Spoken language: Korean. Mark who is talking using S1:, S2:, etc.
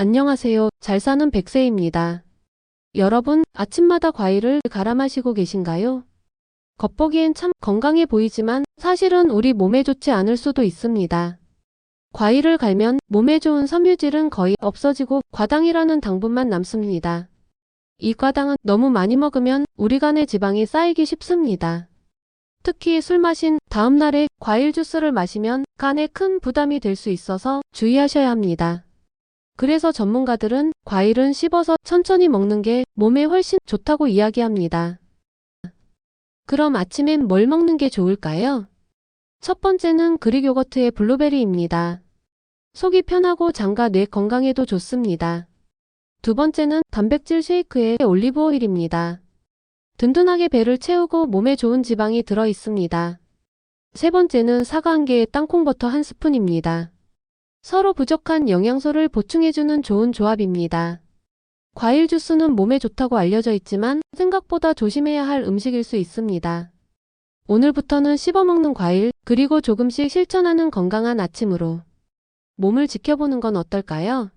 S1: 안녕하세요. 잘 사는 백세입니다. 여러분, 아침마다 과일을 갈아 마시고 계신가요? 겉보기엔 참 건강해 보이지만 사실은 우리 몸에 좋지 않을 수도 있습니다. 과일을 갈면 몸에 좋은 섬유질은 거의 없어지고 과당이라는 당분만 남습니다. 이 과당은 너무 많이 먹으면 우리 간에 지방이 쌓이기 쉽습니다. 특히 술 마신 다음 날에 과일 주스를 마시면 간에 큰 부담이 될 수 있어서 주의하셔야 합니다. 그래서 전문가들은 과일은 씹어서 천천히 먹는 게 몸에 훨씬 좋다고 이야기합니다. 그럼 아침엔 뭘 먹는 게 좋을까요? 첫 번째는 그릭 요거트의 블루베리입니다. 속이 편하고 장과 뇌 건강에도 좋습니다. 두 번째는 단백질 쉐이크의 올리브 오일입니다. 든든하게 배를 채우고 몸에 좋은 지방이 들어 있습니다. 세 번째는 사과 한 개에 땅콩버터 한 스푼입니다. 서로 부족한 영양소를 보충해주는 좋은 조합입니다. 과일 주스는 몸에 좋다고 알려져 있지만 생각보다 조심해야 할 음식일 수 있습니다. 오늘부터는 씹어먹는 과일, 그리고 조금씩 실천하는 건강한 아침으로 몸을 지켜보는 건 어떨까요?